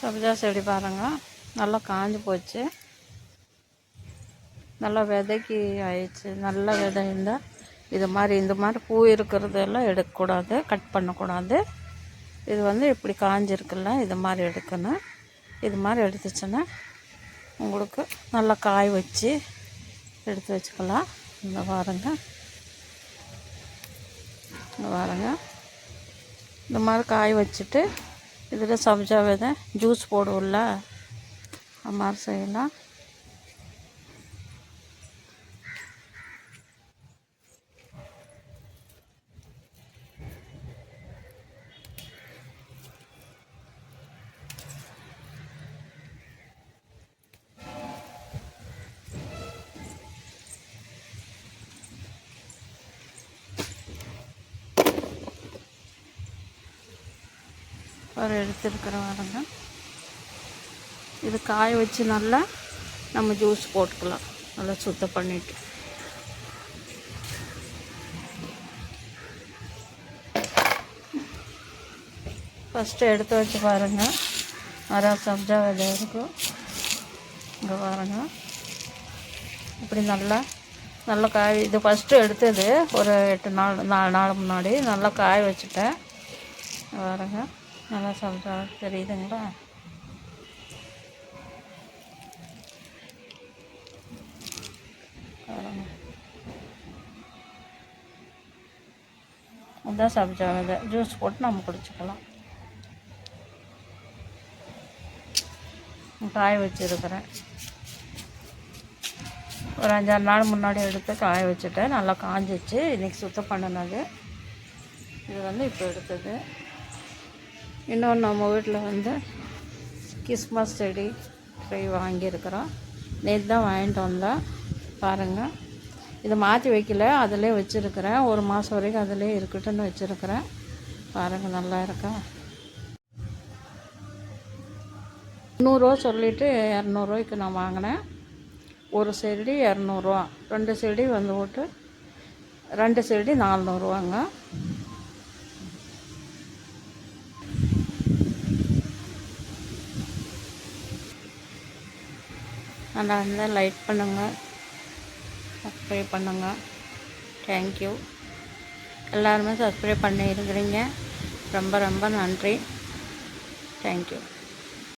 சப்ஜா செடி பாருங்க? நல்லா காஞ்சி போச்சு. நல்லா விதைக்கி ஆயிடுச்சு. நல்லா விதை இருந்தால் இது மாதிரி இந்த மாதிரி பூ இருக்கிறதெல்லாம் எடுக்கக்கூடாது கட் பண்ணக்கூடாது. இது வந்து இப்படி காஞ்சிருக்குல்ல இது மாதிரி எடுக்கணும். இது மாதிரி எடுத்துச்சுன்னா உங்களுக்கு நல்லா காய் வச்சு எடுத்து வச்சுக்கலாம். இந்த பாருங்க. இந்த பாருங்க. இந்த மாதிரி காய் வச்சுட்டு இதில் சப்ஜா விதை ஜூஸ் போடுவோம்ல. அது மாதிரி செய்யலாம். ஒரு எடுத்துருக்கிற வரங்க இது காய வச்சு நல்லா நம்ம ஜூஸ் போட்டுக்கலாம். நல்லா சுத்தம் பண்ணிட்டு. ஃபஸ்ட்டு எடுத்து வச்சு பாருங்கள் அரை சப்ஜா விதை இருக்கும். இங்கே பாருங்க. இப்படி நல்லா நல்லா காய் இது ஃபஸ்ட்டு எடுத்தது ஒரு எட்டு நாள் நாலு நாள் முன்னாடி நல்லா காய வச்சுட்டேன். பாருங்கள் பாருங்க. நல்லா சப்ஜா தெரியுதுங்களா? அதான் சப்ஜா விதை ஜூஸ் போட்டு நம்ம குடிச்சுக்கலாம். காய வச்சுருக்கிறேன். ஒரு அஞ்சாறு நாள் முன்னாடி எடுத்து காய வச்சுட்டேன். நல்லா காஞ்சிச்சு. இன்றைக்கி சுத்தம் பண்ணினது. இது வந்து இப்போ எடுத்தது. இன்னொன்று நம்ம வீட்டில் வந்து கிறிஸ்மஸ் செடி ட்ரை வாங்கியிருக்கிறோம். நேற்று தான் வாங்கிட்டு வந்தோம். பாருங்கள் இதை மாற்றி வைக்கல அதிலே வச்சுருக்கிறேன். ஒரு மாதம் வரைக்கும் அதிலே இருக்கட்டும்னு வச்சுருக்கிறேன். பாருங்கள் நல்லா இருக்கா? நூறுரூவா சொல்லிவிட்டு இரநூறுவாய்க்கு நான் வாங்கினேன். ஒரு செடி இரநூறுவா. ரெண்டு செடி வந்து போட்டு ரெண்டு செடி நானூறுவாங்க. நல்லா இருந்தால் லைக் பண்ணுங்கள் சப்ஸ்கிரைப் பண்ணுங்கள் தேங்க்யூ எல்லாருமே சப்ஸ்கிரைப் பண்ணி இருக்கிறீங்க ரொம்ப ரொம்ப நன்றி. தேங்க்யூ